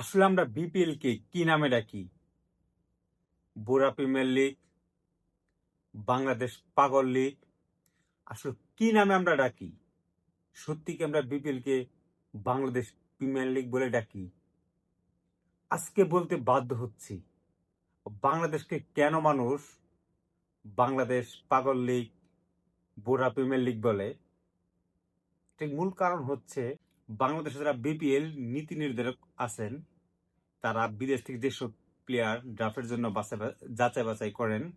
আসলে আমরা বিপিএল কে নামে ডাকি? বুড়া প্রিমিয়ার লিগ, বাংলাদেশ পাগল লিগ, আসলে কি নামে আমরা ডাকি? সত্যি কি আমরা বিপিএল কে বাংলাদেশ প্রিমিয়ার লিগ বলে ডাকি? আজকে বলতে বাধ্য হচ্ছি, বাংলাদেশকে কেন মানুষ বাংলাদেশ পাগল লিগ, বুড়া প্রিমিয়ার লিগ বলে? ঠিক মূল কারণ হচ্ছে বাংলাদেশে যারা বিপিএল নীতি নির্ধারক আছেন, তারা বিদেশ থেকে যেসব প্লেয়ার ড্রাফটের জন্য বা- যাচাই বাছাই করেন,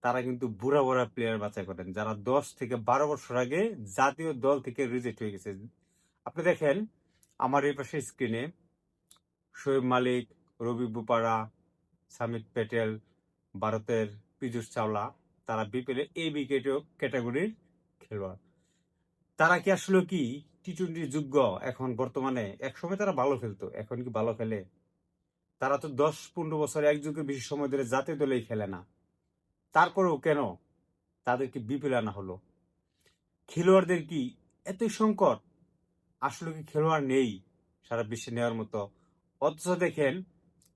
তারা কিন্তু বুড়া বুড়া প্লেয়ার বাছাই করেন, যারা দশ থেকে বারো বছর আগে জাতীয় দল থেকে রিজেক্ট হয়ে গেছে। আপনি দেখেন, আমার এই পাশে স্ক্রিনে শোয়েব মালিক, রবি বুপারা, সামিত প্যাটেল ভারতের পীযুষ চাওলা, তারা বিপিএল এই উইকেট ক্যাটাগরির খেলোয়াড়। তারা কি আসলে কি টি টোয়েন্টি যোগ্য এখন বর্তমানে একসময় তারা ভালো খেলতো, এখন কি ভালো খেলে? তারা তো দশ পনেরো বছর এক যুগের বেশি সময় ধরে জাতীয় দলেই খেলে না। তারপরেও কেন? তাদেরকে বিপিএল আনা হলো? খেলোয়াড়দের কি এতই সংকট? আসলে কি খেলোয়াড় নেই সারা বিশ্বে নেওয়ার মতো? অথচ দেখেন,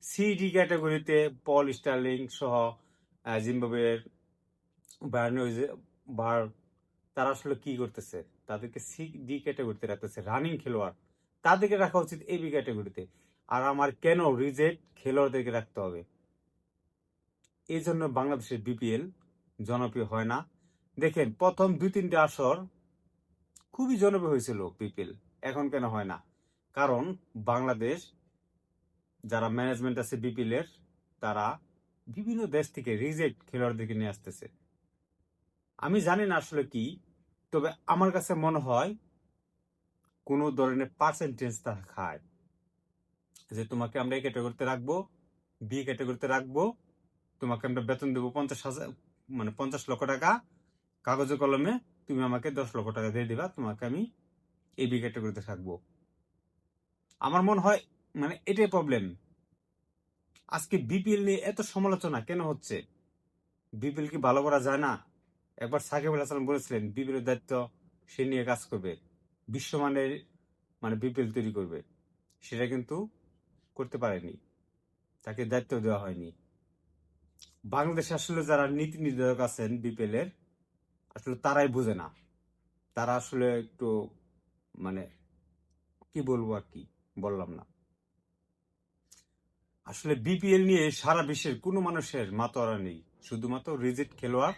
সিডি ক্যাটাগরিতে পল স্টার্লিং সহ জিম্বাবুয়ের বার্নিউজ বার তারা আসলে কি করতেছে? তাদেরকে সি ডি ক্যাটাগরিতে রাখতেছে রানিং খেলোয়াড়। তাদেরকে রাখা উচিত এ বি ক্যাটাগরিতে। আর আমার কেন রিজেক্ট খেলোয়াড়দেরকে রাখতে হবে? এই জন্য বাংলাদেশের বিপিএল জনপ্রিয় হয় না। দেখেন, প্রথম দুই, তিনটে আসর খুবই জনপ্রিয় হয়েছিল বিপিএল এখন কেন হয় না? কারণ বাংলাদেশ যারা ম্যানেজমেন্ট আছে বিপিএল এর, তারা বিভিন্ন দেশ থেকে রিজেক্ট খেলোয়াড়দেরকে নিয়ে আসতেছে। আমি জানি না আসলে কি, তবে আমার কাছে মনে হয় কোনো ধরনের পার্সেন্টেজ তারা খায়। যে তোমাকে আমরা এই ক্যাটাগরিতে রাখব বি ক্যাটাগরিতে রাখব, তোমাকে আমরা বেতন দেবো পঞ্চাশ হাজার মানে পঞ্চাশ লক্ষ টাকা, কাগজে কলমে তুমি আমাকে দশ লক্ষ টাকা দিয়ে দিবা, তোমাকে আমি এই বি ক্যাটাগরিতে থাকব আমার মনে হয় মানে এটাই প্রবলেম আজকে বিপিএল নিয়ে এত সমালোচনা কেন হচ্ছে? বিপিএল কি ভালো করা যায় না? একবার সাকিব আল হাসান বলেছিলেন বিপিএল দায়িত্ব সে নিয়ে কাজ করবে, বিশ্বমানের মানে বিপিএল তৈরি করবে। সেটা কিন্তু করতে পারেনি। তাকে দায়িত্ব দেওয়া হয়নি। বাংলাদেশে আসলে যারা নীতি নির্ধারক আছেন বিপিএল এর আসলে তারাই বোঝে না। তারা আসলে একটু মানে কি বলব আর কি, বললাম না। আসলে বিপিএল নিয়ে সারা বিশ্বের কোনো মানুষের মাতোয়ারা নেই। শুধুমাত্র রিজিট খেলোয়াড়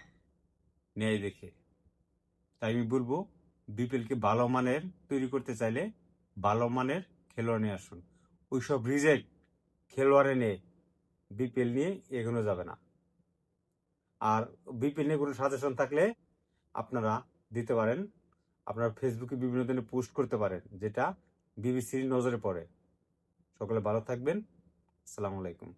ন্যায় দেখে। তাই আমি বলব বিপিএল কে ভালো মানের তৈরি করতে চাইলে ভালো মানের খেলোয়াড় নিয়ে আসুন। ওইসব রিজেক্ট খেলোয়াড়ে নিয়ে বিপিএল নিয়ে এগোনো যাবে না। আর বিপিএল নিয়ে কোনো সাজেশন থাকলে আপনারা দিতে পারেন। আপনারা ফেসবুকে বিভিন্ন দিনে পোস্ট করতে পারেন, যেটা বিবিসির নজরে পড়ে। সকলে ভালো থাকবেন। আসসালামু আলাইকুম।